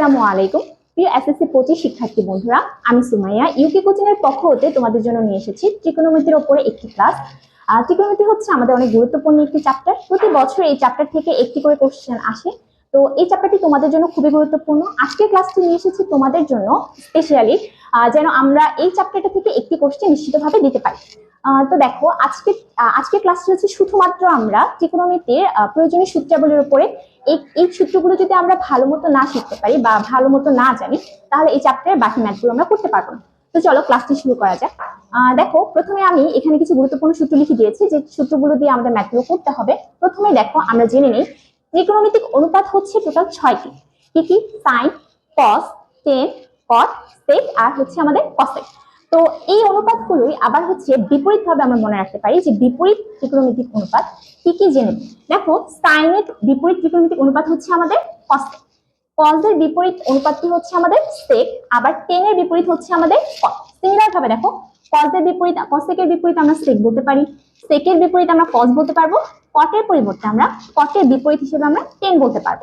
আসসালামু আলাইকুম। প্রিয় এসএসসি পঁচিশ শিক্ষার্থী বন্ধুরা, আমি সুমাইয়া। ইউকে কোচিং এর পক্ষ হতে তোমাদের জন্য নিয়ে এসেছি ত্রিকোণমিতির ওপরে একটি ক্লাস ত্রিকোণমিতি হচ্ছে আমাদের অনেক গুরুত্বপূর্ণ একটি চ্যাপ্টার প্রতি বছর এই চ্যাপ্টার থেকে একটি করে কোশ্চেন আসে। তো এই চ্যাপ্টারটি তোমাদের জন্য খুবই গুরুত্বপূর্ণ। আজকের ক্লাসটি নিয়ে এসেছি তোমাদের জন্য স্পেশালি যেন আমরা এই চ্যাপ্টারটা থেকে একটি কোশ্চেন নিশ্চিতভাবে দিতে পারি। তো দেখো আজকে আহ, আজকের ক্লাসটি হচ্ছে শুধুমাত্র আমরা ত্রিকোণমিতির প্রয়োজনীয় সূত্রাবলীর উপরে। এই এই সূত্রগুলো যদি আমরা ভালো মতো না শিখতে পারি বা ভালো মতো না জানি তাহলে এই চ্যাপ্টারের বাকি ম্যাথগুলো আমরা করতে পারব না। তো চলো ক্লাসটি শুরু করা যাক। দেখো প্রথমে আমি এখানে কিছু গুরুত্বপূর্ণ সূত্র লিখে দিয়েছি যে সূত্রগুলো দিয়ে আমাদের ম্যাথগুলো করতে হবে। প্রথমে দেখো আমরা জেনে নেই ত্রিকোণমিতিক অনুপাত হচ্ছে টোটাল ছয়টি। কি কি? সাইন কস টেন কট সেক আর হচ্ছে আমাদের কসেক তো এই অনুপাতগুলোই আবার হচ্ছে বিপরীত ভাবে আমরা মনে রাখতে পারি যে বিপরীত ত্রিকোণমিতিক অনুপাত কি কি জেনে দেখো সাইনের বিপরীত ত্রিকোণমিতিক অনুপাত হচ্ছে আমাদের কসেক কজের বিপরীত অনুপাতটি হচ্ছে আমাদের সেক আবার টেনের বিপরীত হচ্ছে আমাদের সিমিলার ভাবে দেখো কজের বিপরীত কসেকের বিপরীত আমরা সেক বলতে পারি সেকের বিপরীত আমরা কস বলতে পারব কটের পরিবর্তে আমরা কটের বিপরীত হিসেবে আমরা টেন বলতে পারব।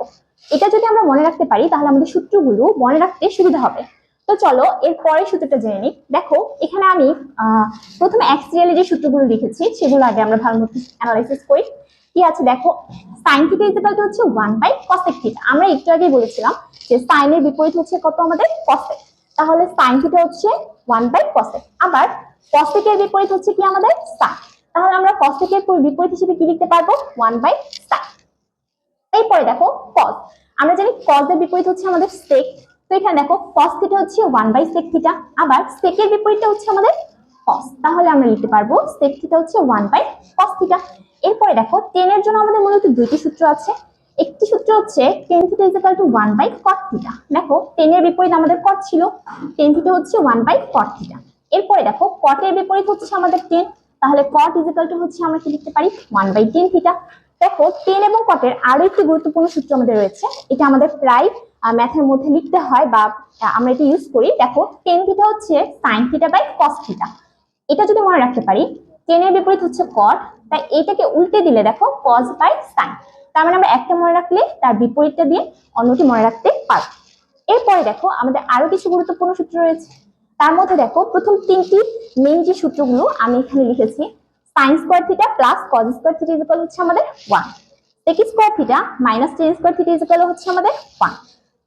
এটা যদি আমরা মনে রাখতে পারি, তাহলে আমাদের সূত্রগুলো মনে রাখতে সুবিধা হবে। তো চলো, এর পরের সূত্রটা জেনে নিই। দেখো, এখানে আমি প্রথমে অ্যাক্সিয়ালে যে সূত্রগুলো লিখেছি, সেগুলো আগে আমরা ভালো মতো অ্যানালাইসিস করি। কি আছে? দেখো সাইন থিটা ইকুয়াল টু হচ্ছে ওয়ান বাই কসেক থিটা আমরা একটু আগেই বলেছিলাম যে সাইনের বিপরীত হচ্ছে কত? আমাদের কসেক তাহলে সাইন থিটা হচ্ছে ওয়ান বাই কসেক আবার কসেকের বিপরীত হচ্ছে কি আমাদের? সাইন তাহলে আমরা কসেকের বিপরীত হিসেবে কি লিখতে পারব? ওয়ান বাই সাইন এরপরে দেখো কস আমরা জানি কসের বিপরীত হচ্ছে আমাদের সেক এখানে দেখো কস থিটা হচ্ছে ওয়ান বাই সেক থিটা আবার সেকের বিপরীতটা হচ্ছে আমাদের কস তাহলে আমরা লিখতে পারব সেক থিটা হচ্ছে ওয়ান বাই কস থিটা এরপরে দেখো টেনের জন্য আমাদের মূলত দুইটি সূত্র আছে, একটি সূত্র হচ্ছে tan theta equal to one by cot theta দেখো টেনের বিপরীত আমাদের কট ছিল টেন থিটা হচ্ছে ওয়ান বাই কট থিটা এরপরে দেখো কটের বিপরীত হচ্ছে আমাদের টেন তাহলে টু হচ্ছে আমরা কি লিখতে পারি? ওয়ান বাই টেন থিটা দেখো টেন এবং কটের আরও একটি গুরুত্বপূর্ণ সূত্র আমাদের রয়েছে, এটা আমাদের প্রায় ম্যাথের মধ্যে লিখতে হয় বা আমরা এটা ইউজ করি। দেখো টেন থিটা হচ্ছে sine theta by cos theta এটা যদি মনে রাখতে পারি টেনের বিপরীত হচ্ছে কট তাই এটাকে উল্টে দিলে দেখো কস বাই সাইন তার মানে আমরা একটা মনে রাখলে তার বিপরীতটা দিয়ে অন্যটি মনে রাখতে পারব। এরপরে দেখো, আমাদের আরও কিছু গুরুত্বপূর্ণ সূত্র রয়েছে। তার মধ্যে দেখো, প্রথম তিনটি মেইন যে সূত্রগুলো আমি এখানে লিখেছি sine square theta plus cos square theta equal হচ্ছে আমাদের one sec square theta minus tan square theta equal হচ্ছে আমাদের one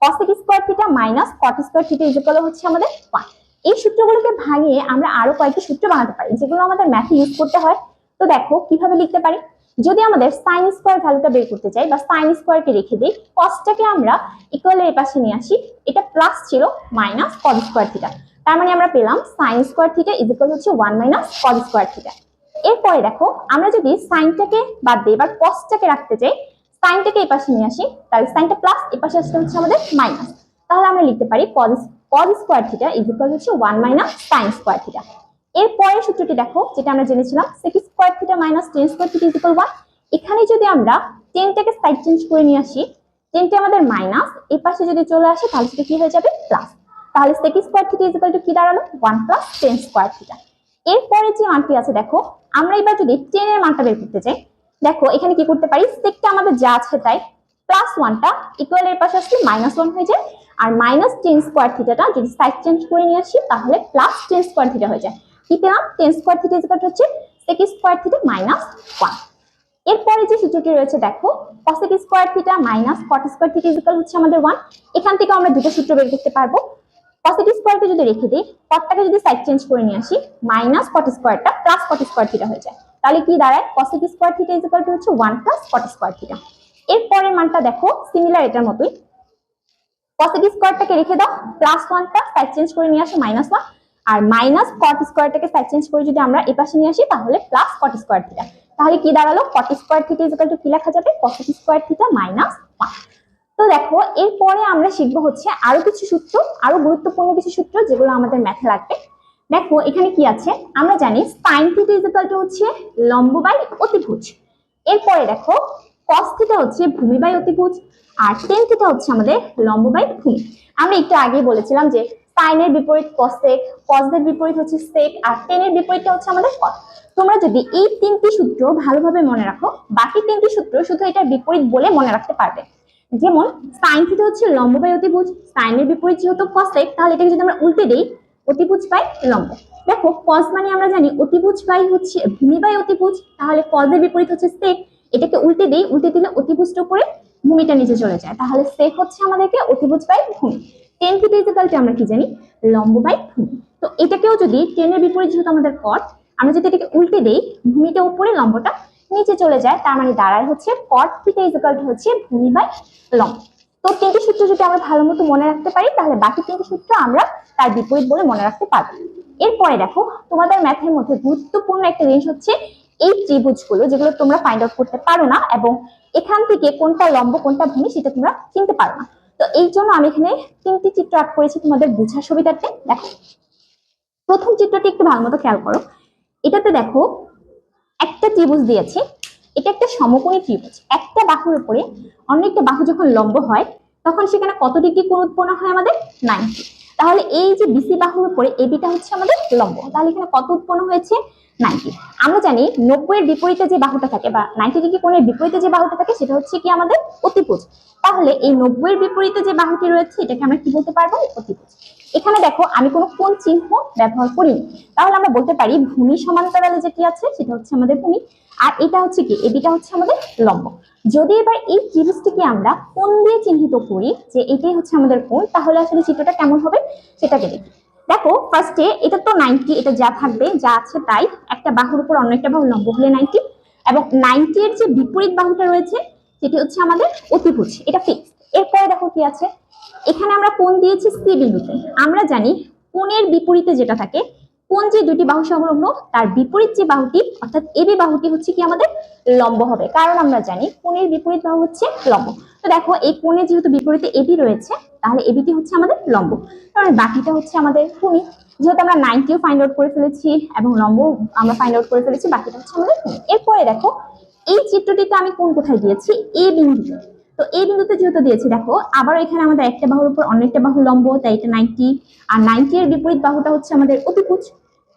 cosec square theta minus cot square theta equal হচ্ছে আমাদের ওয়ান এই সূত্রগুলোকে ভাঙিয়ে আমরা আরও কয়েকটি সূত্র বানাতে পারি, যেগুলো আমাদের ম্যাথে ইউজ করতে হয়। তো দেখো, কীভাবে লিখতে পারি? যদি আমাদের সাইন স্কোয়ার ভ্যালুটা বের করতে চাই বা সাইন স্কোয়ারকে রেখে দিই কসটাকে আমরা ইকুয়ালের এই পাশে নিয়ে আসি, এটা প্লাস ছিল মাইনাস কজ স্কোয়ার থিটা তার মানে আমরা পেলাম সাইন স্কোয়ার থিটা ইজিক্যাল হচ্ছে one minus cos square theta এরপরে দেখো, আমরা যদি সাইনটাকে বাদ দিই এবার কসটাকে রাখতে চাই সাইনটাকে এই পাশে নিয়ে আসি। তাহলে সাইনটা প্লাস এই পাশে আসলে হচ্ছে আমাদের মাইনাস তাহলে আমরা লিখতে পারি cos cos square theta equal হচ্ছে one minus sine square theta এর পরের সূত্রটি দেখো, যেটা আমরা জেনেছিলাম sec square theta minus tan square theta equal one এখানে যদি আমরা টেনটাকে সাইড চেঞ্জ করে নিয়ে আসি টেনটা আমাদের মাইনাস এই পাশে যদি চলে আসে, তাহলে সেটা কি হয়ে যাবে? প্লাস তাহলে sec square theta equal to কি দাঁড়াল? One plus tan square theta এরপরে যে মানটি আছে, দেখো, আমরা এবার যদি টেন এর মানটা বের করতে চাই দেখো, এখানে কি করতে পারি? সেকটা আমাদের যা আছে তাই। প্লাস ওয়ানটা ইকুয়াল এর পাশে আসলে মাইনাস ওয়ান হয়ে যায়। আর মাইনাস টেন স্কোয়ার থিটাটা যদি সাইড চেঞ্জ করে নিয়ে আসি, তাহলে প্লাস টেন স্কোয়ার থিটা হয়ে যায়। কি পেলাম? টেন স্কোয়ার থিটা ইজিক্যাল হচ্ছে sec square theta minus one এরপরে যে সূত্রটি রয়েছে, দেখো cosec square theta minus cot square theta equal হচ্ছে আমাদের ওয়ান এখান থেকে আমরা দুটো সূত্র বের করতে পারব। কসেক স্কোয়ারকে যদি রেখে দিই কটটাকে যদি সাইড চেঞ্জ করে নিয়ে আসি মাইনাস কট স্কোয়ারটা প্লাস কট স্কোয়ার থিটা হয়ে যায়। তাহলে কি দাঁড়ায়? Cosec square theta equal to হচ্ছে one plus cot square theta এরপরের মানটা দেখো সিমিলার এটার মতোই। কসেক স্কোয়ারটাকে রেখে দাও প্লাস ওয়ানটা সাইড চেঞ্জ করে নিয়ে আসো মাইনাস ওয়ান আর মাইনাস কট স্কোয়ারটাকে সাইড চেঞ্জ করে যদি আমরা এ পাশে নিয়ে আসি, তাহলে প্লাস কট স্কোয়ার থিটা তাহলে কি দাঁড়াল? Cot square theta equal to কি লেখা যাবে? Cosec square theta minus one তো দেখো, এরপরে আমরা শিখব হচ্ছে আরও কিছু সূত্র, আরও গুরুত্বপূর্ণ কিছু সূত্র, যেগুলো আমাদের ম্যাথে লাগবে। দেখো, এখানে কি আছে? আমরা জানি সাইন থিটা ইজিক্যাল টু হচ্ছে লম্ব বাই অতিভুজ। এরপরে দেখো কস থিটা হচ্ছে ভূমি বাই অতিভুজ, আর টেন থিটা হচ্ছে আমাদের লম্ব বাই ভূমি। আমি একটু আগেই বলেছিলাম যে সাইনের বিপরীত কসেক কসের বিপরীত হচ্ছে সেক আর টেনের বিপরীতটা হচ্ছে আমাদের কস তোমরা যদি এই তিনটি সূত্র ভালোভাবে মনে রাখো, বাকি তিনটি সূত্র শুধু এটার বিপরীত বলে মনে রাখতে পারবে। যেমন সাইন থিটা হচ্ছে লম্ব বাই অতিভুজ সাইনের বিপরীত যেহেতু কসেক তাহলে এটাকে যদি আমরা উল্টে দেই অতিভুজ বাই লম্ব। দেখো কস মানে আমরা জানি অতিভুজ বাই হচ্ছে, ভূমি বাই অতিভুজ, তাহলে কসের বিপরীত হচ্ছে সেক এটাকে উল্টে দেই, উল্টে দিলে অতিভুজটা উপরে ভূমিটা নিচে চলে যায়। তাহলে সেক হচ্ছে আমাদেরকে অতিভুজ বাই ভূমি। টেন থিটা ইজিক্যালটি আমরা কি জানি? লম্ব বাই ভূমি। তো এটাকেও যদি টেনের বিপরীত যেহেতু আমাদের কট আমরা যদি এটাকে উল্টে দেই, ভূমিটা উপরে, লম্বটা নিচে চলে যায়, তার মানে দাঁড়ায় হচ্ছে কট থিটা ইজিক্যালটি হচ্ছে ভূমি বাই লম্ব। তো তিনটি সূত্র যদি আমরা ভালো মতো মনে রাখতে পারি, তাহলে বাকি তিনটি সূত্র আমরা তার বিপরীত বলে মনে রাখতে পারব। এরপরে দেখো, তোমাদের ম্যাথের মধ্যে গুরুত্বপূর্ণ একটা জিনিস হচ্ছে এই ত্রিভুজগুলো, যেগুলো তোমরা ফাইন্ড আউট করতে পারো না এবং এখান থেকে কোনটা লম্ব, কোনটা ভূমি, সেটা তোমরা চিনতে পারো না। তো এই জন্য আমি এখানে তিনটি চিত্র আঁক করেছি তোমাদের বোঝার সুবিধার্থে। দেখো, প্রথম চিত্রটি একটু ভালো মতো খেয়াল করো। এটাতে দেখো, একটা ত্রিভুজ দিয়েছে এটা একটা সমকোণী ত্রিভুজ। একটা বাহুর উপরে অন্য একটা বাহু যখন লম্ব হয়, তখন সেখানে কত ডিগ্রি কোণ উৎপন্ন হয় আমাদের? নাইনটি। তাহলে এই যে বিসি বাহুর উপরে এবিটা হচ্ছে আমাদের লম্ব। তাহলে এখানে কত উৎপন্ন হয়েছে? নাইনটি। আমরা জানি নব্বইয়ের বিপরীতে যে বাহুটা থাকে বা নাইনটি ডিগ্রি কোণের বিপরীতে যে বাহুটা থাকে সেটা হচ্ছে কি আমাদের অতিভুজ। তাহলে এই নব্বইয়ের বিপরীতে যে বাহুটি রয়েছে এটাকে আমরা কি বলতে পারব? অতিভুজ। এখানে দেখো, আমি কোনো কোন চিহ্ন ব্যবহার করিনি। তাহলে আমরা বলতে পারি ভূমি সমান্তরালে যেটি আছে সেটা হচ্ছে আমাদের ভূমি। আর এটা হচ্ছে কি? এবিটা হচ্ছে আমাদের লম্ব। যদি এবার এই ত্রিভুজটিকে আমরা কোন দিয়ে চিহ্নিত করি যে এটাই হচ্ছে আমাদের কোণ, তাহলে আসলে চিত্রটা কেমন হবে? সেটাকে দেখি। দেখো ফার্স্টে এটা তো নাইনটি এটা যা থাকবে, যা আছে তাই। একটা বাহুর উপর অন্য একটা বাহু লম্ব হলে নাইনটি এবং নাইনটি এর যে বিপরীত বাহুটা রয়েছে, সেটি হচ্ছে আমাদের অতিভুজ, এটা ফিক্স এরপরে দেখো কি আছে, এখানে আমরা কোন দিয়েছি সি বিন্দুতে। আমরা জানি কোণের বিপরীতে যেটা থাকে কোন যে দুটি বাহু সংলগ্ন, তার বিপরীত যে বাহুটি, অর্থাৎ এবি বাহুটি হচ্ছে কি আমাদের লম্ব হবে। কারণ আমরা জানি কোণের বিপরীত বাহু হচ্ছে লম্ব। তো দেখো, এই কোণে যেহেতু বিপরীতে এবি রয়েছে তাহলে এবিটি হচ্ছে আমাদের লম্ব। কারণ বাকিটা হচ্ছে আমাদের ভূমি। যেহেতু আমরা নাইনটিও ফাইন্ড আউট করে ফেলেছি এবং লম্ব আমরা ফাইন্ড আউট করে ফেলেছি, বাকিটা হচ্ছে আমাদের ভূমি। এরপরে দেখো, এই চিত্রটিতে আমি কোন কোথায় দিয়েছি? এ বিন্দুতে। তো এই বিন্দুতে যেহেতু দিয়েছি, দেখো আবার এখানে আমাদের একটা বাহুর উপর অন্য একটা বাহু লম্ব, তাই এটা নাইনটি আর নাইনটি এর বিপরীত বাহুটা হচ্ছে আমাদের অতিভুজ।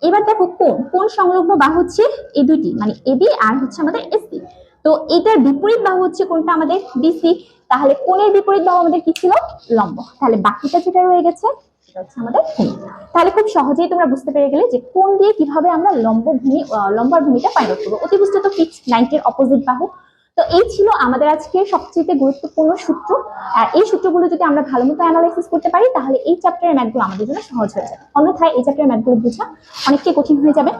এবার দেখো, কোন? কোন সংলগ্ন বাহু হচ্ছে এই দুইটি? মানে এবি আর হচ্ছে আমাদের এসি তো এটার বিপরীত বাহু হচ্ছে কোনটা? আমাদের বিসি তাহলে কোণের বিপরীত বাহু আমাদের কি ছিল? লম্ব। তাহলে বাকিটা যেটা রয়ে গেছে, সেটা হচ্ছে আমাদের তাহলে খুব সহজেই তোমরা বুঝতে পেরে গেলে যে কোন দিয়ে কীভাবে আমরা লম্ব ভূমি লম্বার ভূমিটা ফাইন্ড আউট করব। অতিবুষ্ট তো ফিক্স নাইনটির অপোজিট বাহু। তো এই ছিল আমাদের আজকে সবচেয়ে গুরুত্বপূর্ণ সূত্র। আর এই সূত্রগুলো যদি আমরা ভালো মতো অ্যানালাইসিস করতে পারি, তাহলে এই চ্যাপ্টারের ম্যাথগুলো আমাদের জন্য সহজ হয়ে যাবে। অন্যথায় এই চ্যাপ্টারের ম্যাথগুলো বোঝা অনেকটাই কঠিন হয়ে যাবে।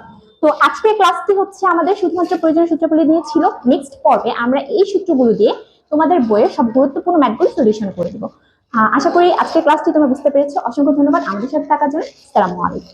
তো আজকের ক্লাসটি হচ্ছে আমাদের শুধুমাত্র প্রয়োজনীয় সূত্রগুলি দিয়ে ছিল। নেক্সট পর্বে আমরা এই সূত্রগুলো দিয়ে তোমাদের বইয়ের সব গুরুত্বপূর্ণ ম্যাথগুলো সলিউশন করে দেবো। আশা করি আজকের ক্লাসটি তোমরা বুঝতে পেরেছ। অসংখ্য ধন্যবাদ। আমাদের সাথে থাকার জন্য। সালামু আলাইকুম।